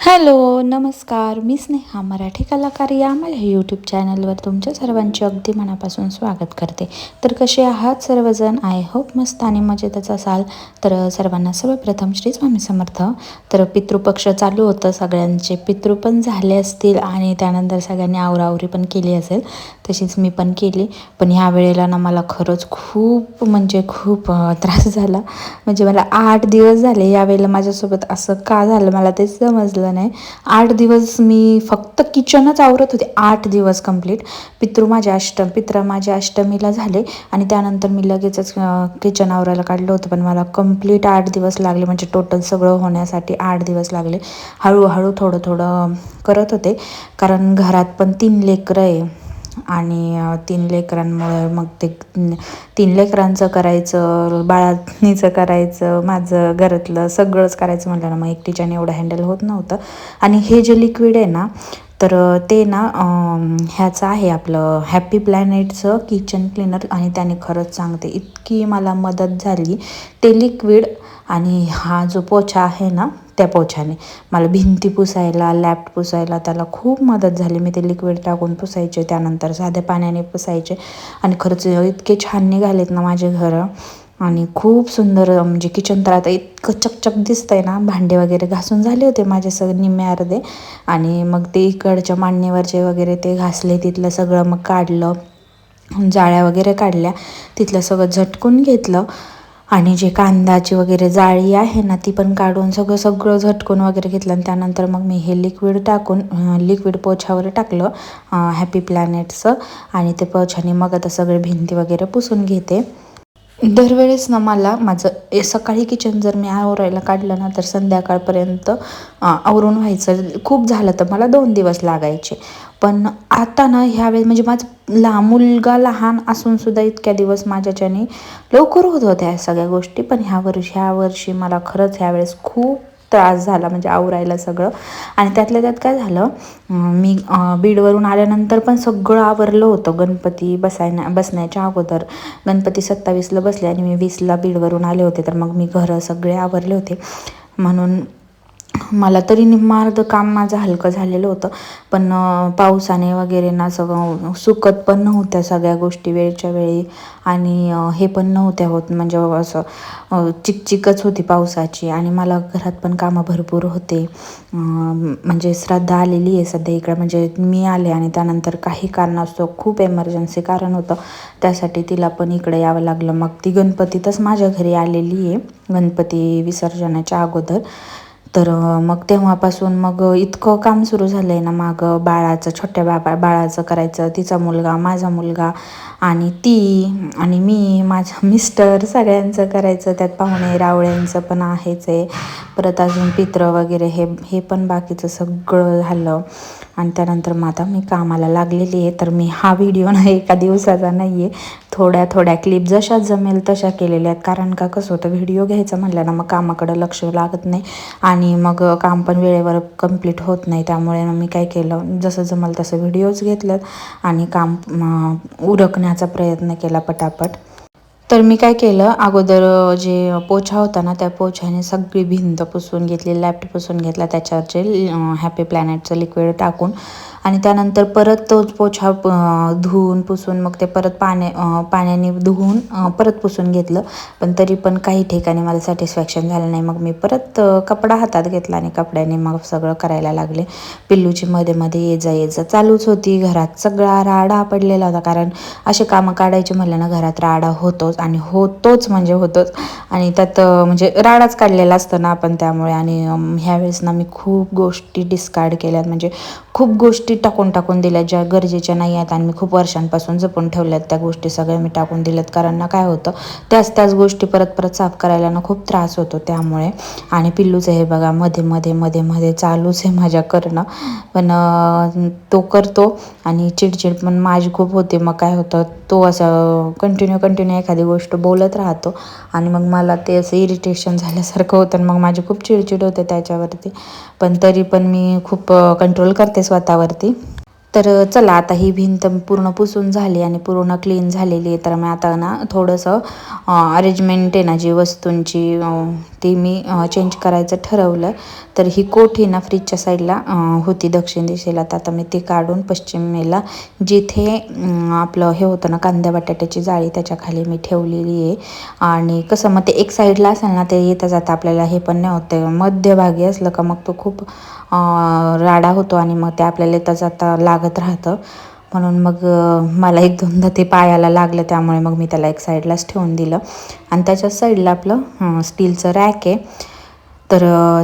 Hello नमस्कार. मी स्नेहा मराठी कलाकार या. माझ्या यूट्यूब चॅनलवर तुमच्या सर्वांचे अगदी मनापासून स्वागत करते. तर कसे आहात सर्वजण? आय होप मस्त आणि मजेतच असाल. तर सर्वांना सर्वप्रथम श्री स्वामी समर्थ. तर पितृपक्ष चालू होतं. सगळ्यांचे पितृ पण झाले असतील आणि त्यानंतर सगळ्यांनी आवरावरी पण केली असेल. तशीच मी पण केली. पण ह्या वेळेला ना मला खरंच खूप म्हणजे खूप त्रास झाला. म्हणजे मला आठ दिवस झाले. यावेळेला माझ्यासोबत असं का झालं? मला तेच समजलं नाही आठ दिवस मी फक्त किचनच आवरत होते. आठ दिवस कंप्लीट पितृ माझ्या अष्टम. पित्र माझ्या अष्टमीला झाले आणि त्यानंतर मी लगेचच किचन आवरायला काढलं होतं. पण मला कंप्लीट आठ दिवस लागले. म्हणजे टोटल सगळं होण्यासाठी आठ दिवस लागले. हळूहळू थोडं थोडं करत होते. कारण घरात पण तीन लेकरं आहे. आणि तीन लेकरांमुळे मग ते तीन लेकरांचं करायचं बाळानीचं करायचं माझं घरातलं सगळंच करायचं म्हटलं ना मग एकटीच्याने एवढं हँडल होत नव्हतं. आणि हे जे लिक्विड आहे ना तर ते ना ह्याचं आहे आपलं हॅपी प्लॅनेटचं किचन क्लीनर आणि त्याने खरंच सांगते इतकी मला मदत झाली. ते लिक्विड आणि हा जो पोछा आहे ना त्या पोछाने मला भिंती पुसायला लॅप्ट पुसायला त्याला खूप मदत झाली. मी ते लिक्विड टाकून पुसायचे त्यानंतर साध्या पाण्याने पुसायचे. आणि खरंच इतके छान निघालेत ना माझे घरं. आणि खूप सुंदर म्हणजे किचन तर आता इतकं चकचक दिसतंय ना. भांडे वगैरे घासून झाले होते माझे सगळे निम्मे अर्धे. आणि मग ते इकडच्या मांडणीवरचे वगैरे ते घासले तिथलं सगळं मग काढलं. जाळ्या वगैरे काढल्या. तिथलं सगळं झटकून घेतलं. आणि जे कांदाची वगैरे जाळी आहे ना ती पण काढून सगळं सगळं झटकून वगैरे घेतलं आणि त्यानंतर मग मी हे लिक्विड टाकून लिक्विड पोछावर टाकलं हॅपी प्लॅनेटचं आणि ते पोछाने मग आता सगळे भिंती वगैरे पुसून घेते. दरवेळेस ना मला माझं ए सकाळी किचन जर मी आवरायला काढलं ना तर संध्याकाळपर्यंत आवरून व्हायचं. खूप झालं तर मला दोन दिवस लागायचे. पण आता ना ह्यावेळेस म्हणजे माझं लहान मुलगा लहान असून सुद्धा इतक्या दिवस माझ्याच्याने लवकर होत होत्या ह्या सगळ्या गोष्टी. पण ह्या वर्षी ह्या वर्षी मला खरंच ह्यावेळेस खूप त्रास झाला म्हणजे आवरायला सगळं. आणि त्यातल्या त्यात काय झालं मी बीडवरून आल्यानंतर पण सगळं आवरलं होतं. गणपती बसायना बसण्याच्या अगोदर. गणपती सत्तावीसला बसले आणि मी वीसला बीडवरून आले होते. तर मग मी घरं सगळे आवरले होते. म्हणून मला तरी निम्मार्ध काम माझं हलकं झालेलं होतं. पण पावसाने वगैरे ना सगळं सुकत पण नव्हत्या सगळ्या गोष्टी वेळच्या वेळी. आणि हे पण नव्हत्या होत. म्हणजे असं चिकचिकच होती पावसाची. आणि मला घरात पण कामं भरपूर होते. म्हणजे श्रद्धा आलेली आहे सध्या इकडे. म्हणजे मी आले आणि त्यानंतर काही कारणास्तव खूप एमर्जन्सी कारण होतं. त्यासाठी तिला पण इकडे यावं लागलं. मग ती गणपतीतच माझ्या घरी आलेली आहे. गणपती विसर्जनाच्या अगोदर. तर मग तेव्हापासून मग इतकं काम सुरू झालं आहे ना मागं. बाळाचं छोट्या बाबा बाळाचं करायचं तिचा मुलगा माझा मुलगा आणि ती आणि मी माझ्या मिस्टर सगळ्यांचं करायचं. त्यात पाहुणे रावळ्यांचं पण आहेच आहे. परत अजून पित्र वगैरे हे हे पण बाकीचं सगळं झालं. आणि त्यानंतर मग आता मी कामाला लागलेली आहे तर मी हा व्हिडिओ ना एका दिवसाचा नाही आहे थोड्या थोड्या क्लिप जशा जमेल तशा केलेल्या आहेत. कारण का कसं होतं व्हिडिओ घ्यायचा म्हणलं ना मग कामाकडं लक्ष लागत नाही. आणि मग काम पण वेळेवर कंप्लीट होत नाही. त्यामुळे मी काय केलं जसं जमल तसं व्हिडिओज घेतलं आणि काम उरकण्याचा प्रयत्न केला पटापट. तर मी काय केलं अगोदर जे पोछा होता ना त्या पोछ्याने सगळी भिंत पुसून घेतली लॅफ्ट पुसून घेतला त्याच्यावरचे हॅपी प्लॅनेटचं लिक्विड टाकून. आणि त्यानंतर परत तोच पोछा धुवून पुसून मग ते परत पाण्या पाण्याने धुवून परत पुसून घेतलं. पण तरी पण काही ठिकाणी मला सॅटिस्फॅक्शन झालं नाही. मग मी परत कपडा हातात घेतला आणि कपड्याने मग सगळं करायला लागले. पिल्लूची मध्ये मध्ये ये जा ये जा चालूच होती. घरात सगळा राडा पडलेला होता. कारण असे कामं काढायचे म्हणलं ना घरात राडा होतोच आणि होतोच म्हणजे होतोच. आणि त्यात म्हणजे राडाच काढलेला असतं ना आपण त्यामुळे आणि ह्यावेळेस ना मी खूप गोष्टी डिस्कार्ड केल्यात. म्हणजे खूप गोष्टी टाकून टाकून दिल्यात ज्या गरजेच्या नाही आहेत आणि मी खूप वर्षांपासून जपून ठेवल्यात त्या गोष्टी सगळ्या मी टाकून दिल्यात. कारण ना काय होतं त्याच त्याच गोष्टी परत परत साफ करायला ना खूप त्रास होतो त्यामुळे. आणि पिल्लूचं हे बघा मध्ये मध्ये मध्ये मध्ये चालूच आहे माझ्या करणं. पण तो करतो आणि चिडचिड पण माझी खूप होते. मग काय होतं तो असं कंटिन्यू कंटिन्यू एखादी गोष्ट बोलत राहतो आणि मग मला ते असं इरिटेशन झाल्यासारखं होतं आणि मग माझी खूप चिडचिड होते त्याच्यावरती. पण तरी पण मी खूप कंट्रोल करते स्वतःवरती. तर चला आता ही भिंत पूर्ण पुसून झाली आणि पूर्ण क्लीन झालेली आहे. तर मी आता ना थोडंसं अरेंजमेंट आहे ना जी वस्तूंची ती मी चेंज करायचं ठरवलं तर ही कोठी ना फ्रीजच्या साईडला होती दक्षिण दिशेला. तर आता मी ती काढून पश्चिमेला जिथे आपलं हे होतं ना कांद्या बटाट्याची जाळी त्याच्याखाली मी ठेवलेली आहे. आणि कसं मग ते एक साईडला असेल ना ते येता जाता आपल्याला हे पण नाही होतं. मध्यभागी असलं का मग तो खूप राडा होतो आणि मग ते आपल्याला येता आता लागत राहतं. म्हणून मग मला एक दोनदा ते पायाला लागलं त्यामुळे मग मी त्याला एक साईडलाच ठेवून दिलं. आणि त्याच्या साईडला आपलं स्टीलचं रॅक आहे. तर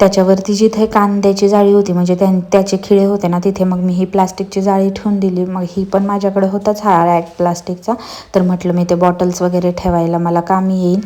त्याच्यावरती जिथे कांद्याची जाळी होती म्हणजे त्या त्याचे खिळे होते ना तिथे मग मी ही प्लास्टिकची जाळी ठेवून दिली. मग ही पण माझ्याकडे होताच हा रॅक प्लास्टिकचा तर म्हटलं मी ते बॉटल्स वगैरे ठेवायला मला कामी येईल.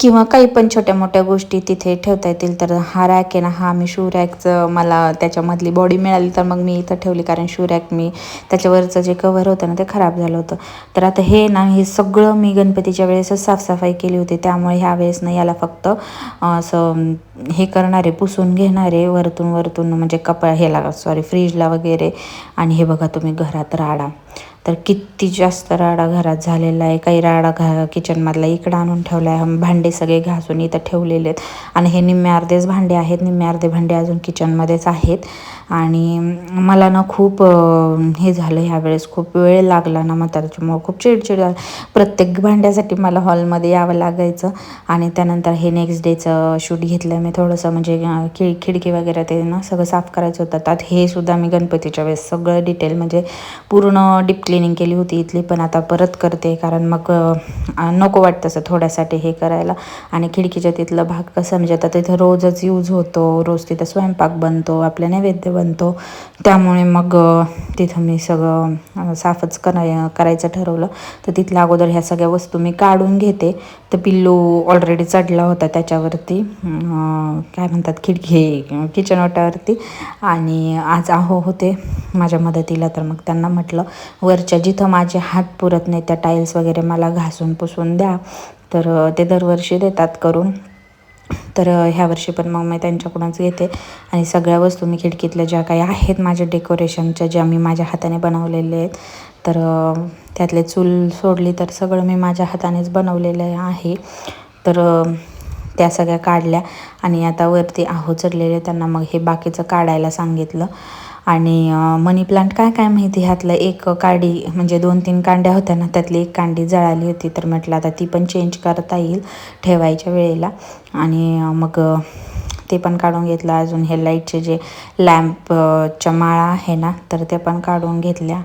किंवा काही पण छोट्या मोठ्या गोष्टी तिथे ठेवता येतील तर हा रॅक आहे ना हा मी शू रॅकचं मला त्याच्यामधली बॉडी मिळाली तर मग मी इथं ठेवली. कारण शू रॅक मी त्याच्यावरचं जे कवर होतं ना ते खराब झालं होतं. तर आता हे ना हे सगळं मी गणपतीच्या वेळेसच साफसफाई केली होती. त्यामुळे ह्या वेळेस ना याला फक्त असं हे करणारे पुसून घेणारे वरतून वरतून म्हणजे कपडा ह्याला सॉरी फ्रीजला वगैरे. आणि हे बघा तुम्ही घरात राडा. तर किती जास्त राडा घरात झालेला आहे. काही राडा घा किचनमधला इकडं आणून ठेवला आहे भांडे सगळे घासून इथं ठेवलेले आहेत. आणि हे निम्मे अर्धेच भांडे आहेत. निम्मे अर्धे भांडे अजून किचनमध्येच आहेत. आणि मला ना खूप हे झालं ह्यावेळेस. खूप वेळ लागला ना मग त्याच्यामुळं खूप चिडचिड प्रत्येक भांड्यासाठी मला हॉलमध्ये यावं लागायचं. आणि त्यानंतर हे नेक्स्ट डेचं शूट घेतलं मी. थोडंसं म्हणजे खिड खिडकी वगैरे ते ना सगळं साफ करायचं होतं. त्यात हे सुद्धा मी गणपतीच्या वेळेस सगळं डिटेल म्हणजे पूर्ण डिप क्लिनिंग केली होती इथली पण आता परत करते कारण मग नको वाटतं असं थोड्यासाठी हे करायला. आणि खिडकीच्या तिथलं भाग कसं म्हणजे आता तिथं रोजच यूज होतो रोज तिथं स्वयंपाक बनतो आपल्या नैवेद्य बनतो. त्यामुळे मग तिथं मी सगळं साफच कराय करायचं ठरवलं. तर तिथल्या अगोदर ह्या सगळ्या वस्तू मी काढून घेते. तर पिल्लू ऑलरेडी चढला होता त्याच्यावरती. काय म्हणतात खिडकी किचन ओट्यावरती आणि आज आहो होते माझ्या मदतीला तर मग त्यांना म्हटलं वरच्या जिथं माझे हात पुरत नाही त्या टाईल्स वगैरे मला घासून पुसून द्या. तर ते दरवर्षी देतात करून. तर ह्या वर्षी पण मग मी त्यांच्याकडूनच घेते. आणि सगळ्या वस्तू मी खिडकीतल्या ज्या काही आहेत माझ्या डेकोरेशनच्या ज्या मी माझ्या हाताने बनवलेले आहेत तर त्यातले चूल सोडली तर सगळं मी माझ्या हातानेच बनवलेलं आहे. तर त्या सगळ्या काढल्या आणि आता वरती आहो चढलेले त्यांना मग हे बाकीचं काढायला सांगितलं. आणि मनी प्लांट काय काय माहिती? ह्यातलं एक काडी म्हणजे दोन तीन कांड्या होत्या ना त्यातली एक कांडी जळाली होती तर म्हटलं आता ती पण चेंज करता येईल ठेवायच्या वेळेला. आणि मग ते पण काढून घेतलं. अजून हे लाईटचे जे लॅम्पच्या माळा आहे ना तर ते पण काढून घेतल्या.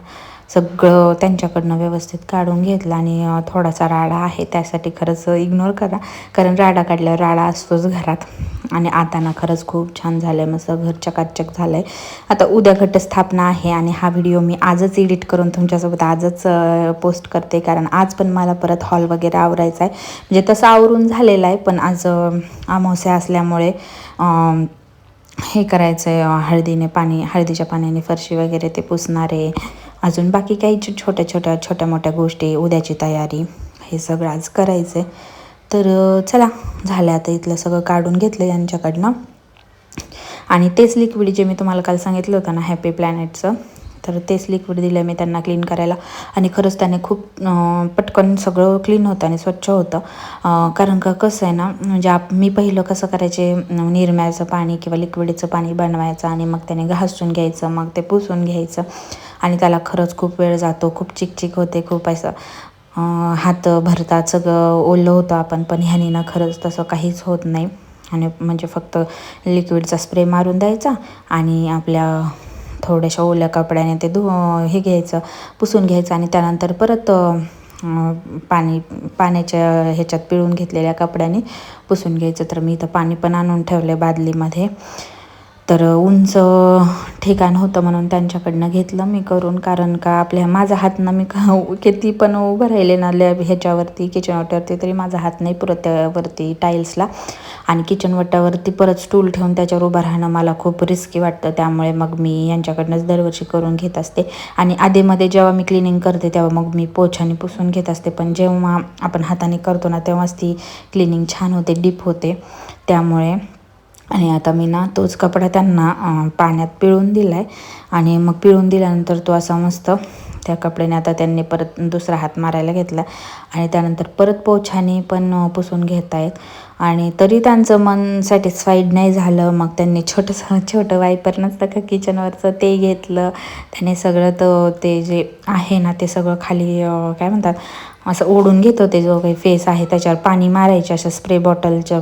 सगळं त्यांच्याकडनं व्यवस्थित काढून घेतलं आणि थोडासा राडा आहे त्यासाठी खरंच इग्नोर करा. कारण राडा काढल्यावर राडा असतोच घरात. आणि आता ना खरंच खूप छान झालं आहे मस्त घर चकाचक झालं आहे आता उद्या घटस्थापना आहे आणि हा व्हिडिओ मी आजच एडिट करून तुमच्यासोबत आजच पोस्ट करते. कारण आज पण मला परत हॉल वगैरे आवरायचा आहे म्हणजे तसं आवरून झालेलं आहे. पण आज अमावस्या असल्यामुळे हे करायचं आहे हळदीने पाणी हळदीच्या पाण्याने फरशी वगैरे ते पुसणारे. अजून बाकी काही छोट्या छोट्या छोट्या मोठ्या गोष्टी उद्याची तयारी हे सगळं आज करायचं आहे तर चला झालं आता इथलं सगळं काढून घेतलं यांच्याकडनं. आणि तेच लिक्विड जे मी तुम्हाला काल सांगितलं होतं ना हॅपी प्लॅनेटचं तर तेच लिक्विड दिलं मी त्यांना क्लीन करायला. आणि खरंच त्याने खूप पटकन सगळं क्लीन होतं आणि स्वच्छ होतं. कारण का कसं आहे ना म्हणजे आप मी पहिलं कसं करायचे निरम्याचं पाणी किंवा लिक्विडचं पाणी बनवायचं आणि मग त्याने घासून घ्यायचं मग ते पुसून घ्यायचं. आणि त्याला खरंच खूप वेळ जातो खूप चिकचिक होते खूप असं हात भरतात सगळं ओलं होतं आपण पण ह्यानी ना खरंच तसं काहीच होत नाही. आणि म्हणजे फक्त लिक्विडचा स्प्रे मारून द्यायचा आणि आपल्या थोड्याशा ओल्या कपड्याने ते धु हे घ्यायचं पुसून घ्यायचं आणि त्यानंतर परत पाणी पाण्याच्या ह्याच्यात पिळून घेतलेल्या कपड्याने पुसून घ्यायचं. तर मी इथं पाणी पण आणून ठेवलं आहे बादलीमध्ये. तर उंच ठिकाण होतं म्हणून त्यांच्याकडनं घेतलं मी करून कारण का आपल्या माझा हात ना मी किती पण उभं राहिले ना लॅब ह्याच्यावरती किचन वाट्यावरती तरी माझा हात नाही पुरत त्यावरती टाईल्सला आणि किचनवट्यावरती परत स्टूल ठेवून त्याच्यावर उभं राहणं मला खूप रिस्की वाटतं. त्यामुळे मग मी यांच्याकडनंच दरवर्षी करून घेत असते. आणि आधीमध्ये जेव्हा मी क्लिनिंग करते तेव्हा मग मी पोछाने पुसून घेत असते. पण जेव्हा आपण हाताने करतो ना तेव्हाच ती क्लिनिंग छान होते डीप होते. त्यामुळे आणि आता मी ना तोच कपडा त्यांना पाण्यात पिळून दिला आहे आणि मग पिळून दिल्यानंतर तो असा मस्त त्या कपड्याने आता त्यांनी परत दुसरा हात मारायला घेतला. आणि त्यानंतर परत पोछाने पण पुसून घेत आहेत आणि तरी त्यांचं मन सॅटिस्फाईड नाही झालं. मग त्यांनी छोटंसं छोटं वायपर नसतं का किचनवरचं ते घेतलं. त्याने सगळं तर ते जे आहे ना ते सगळं खाली काय म्हणतात असं ओढून घेत होते जो काही फेस आहे त्याच्यावर पाणी मारायचे अशा स्प्रे बॉटलच्या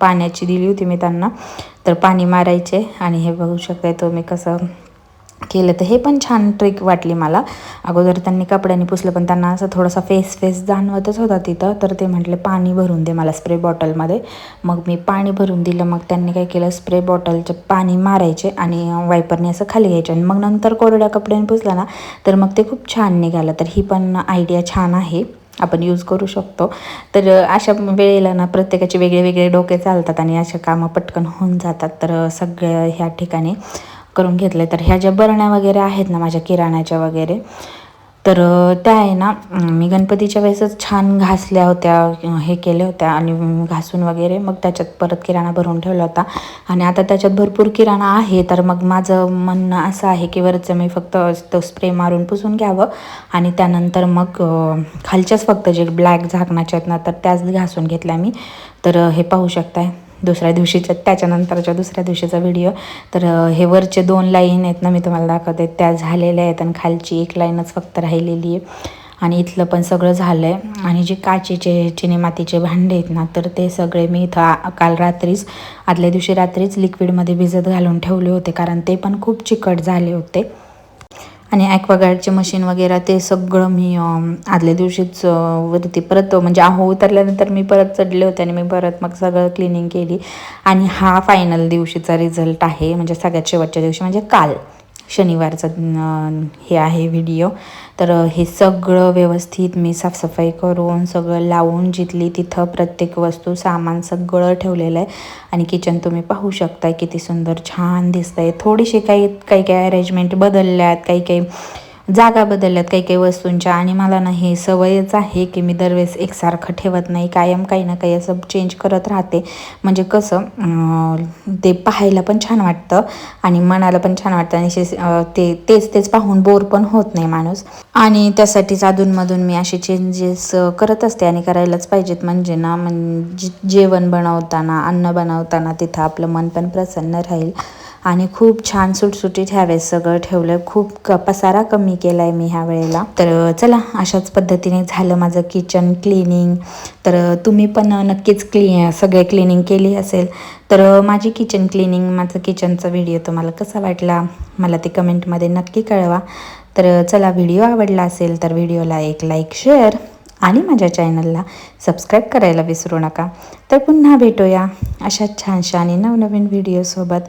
पाण्याची दिली होती मी त्यांना. तर पाणी मारायचे आणि हे बघू शकताय तो मी कसं केलं. तर हे पण छान ट्रिक वाटली मला. अगोदर त्यांनी कपड्यांनी पुसलं पण त्यांना असं थोडासा फेस फेस जाणवतच होता तिथं. तर ते म्हटले पाणी भरून दे मला स्प्रे बॉटलमध्ये मग मी पाणी भरून दिलं. मग त्यांनी काय केलं स्प्रे बॉटलचं पाणी मारायचे आणि वायपरने असं खाली घ्यायचे. आणि मग नंतर कोरड्या कपड्याने पुसलं ना तर मग ते खूप छान निघालं. तर ही पण आयडिया छान आहे. आपण यूज करू शकतो. तर अशा वेळेला ना प्रत्येकाचे वेगळे वेगळे डोके चालतात आणि अशा कामं पटकन होऊन जातात. तर सगळ्या ह्या ठिकाणी करून घेतले तर ह्या ज्या बरण्या वगैरे आहेत ना माझ्या किराण्याच्या वगैरे तर त्या आहे ना मी गणपतीच्या वेळेसच छान घासल्या होत्या हे केल्या होत्या आणि घासून वगैरे मग त्याच्यात परत किराणा भरून ठेवला होता. आणि आता त्याच्यात भरपूर किराणा आहे तर मग माझं म्हणणं असं आहे की वरचं मी फक्त तो स्प्रे मारून पुसून घ्यावं आणि त्यानंतर मग खालच्याच फक्त जे ब्लॅक झाकणाच्या आहेत ना तर त्याच घासून घेतल्या मी. तर हे पाहू शकताय. दुसऱ्या दिवशीच्या त्याच्यानंतरच्या दुसऱ्या दिवशीचा व्हिडिओ तर हे वरचे दोन लाईन आहेत ना मी तुम्हाला दाखवते. त्या झालेल्या आहेत आणि खालची एक लाईनच फक्त राहिलेली आहे. आणि इथलं पण सगळं झालं आहे आणि जे काचेचे चिनी मातीचे भांडे आहेत ना तर ते सगळे मी इथं काल रात्रीच आदल्या दिवशी रात्रीच लिक्विडमध्ये भिजत घालून ठेवले होते. कारण ते पण खूप चिकट झाले होते. आणि ॲक्वागार्डचे मशीन वगैरे ते सगळं मी आदल्या दिवशीच वरती परत म्हणजे आहो उतरल्यानंतर मी परत चढले होते आणि मी परत मग सगळं क्लिनिंग केली. आणि हा फायनल दिवशीचा रिझल्ट आहे म्हणजे सगळ्यात शेवटच्या दिवशी म्हणजे काल. शनिवारचा हे आहे व्हिडिओ तर हे सगळं व्यवस्थित मी साफसफाई करून सगळं लावून जिथली तिथं प्रत्येक वस्तू सामान सगळं ठेवलेलं आहे. आणि किचन तुम्ही पाहू शकताय किती सुंदर छान दिसतंय. थोडीशी काही काही काही अरेंजमेंट बदलल्यात काही काही जागा बदलल्यात काही काही वस्तूंच्या. आणि मला ना हे सवयच आहे की मी दरवेळेस एकसारखं ठेवत नाही कायम काही ना काही असं चेंज करत राहते. म्हणजे कसं ते पाहायला पण छान वाटतं आणि मनाला पण छान वाटतं आणि शे- ते तेच तेच पाहून बोर पण होत नाही माणूस. आणि त्यासाठीच अधूनमधून मी असे चेंजेस करत असते आणि करायलाच पाहिजेत. म्हणजे ना म्हणजे जेवण बनवताना अन्न बनवताना तिथं आपलं मन पण प्रसन्न राहील. आणि खूप छान सुटसुटीत ह्यावेळेस सगळं ठेवलं. खूप क पसारा कमी केला आहे मी ह्या वेळेला. तर चला अशाच पद्धतीने झालं माझं किचन क्लिनिंग तर तुम्ही पण नक्कीच क्ली सगळे क्लिनिंग केली असेल. तर माझी किचन क्लिनिंग माझं किचनचा व्हिडिओ तुम्हाला कसा वाटला? मला ते कमेंटमध्ये नक्की कळवा. तर चला व्हिडिओ आवडला असेल तर व्हिडिओला एक लाईक शेअर आणि माझ्या चॅनलला सबस्क्राईब करायला विसरू नका. तर पुन्हा भेटूया अशा छानशा आणि नवनवीन व्हिडिओसोबत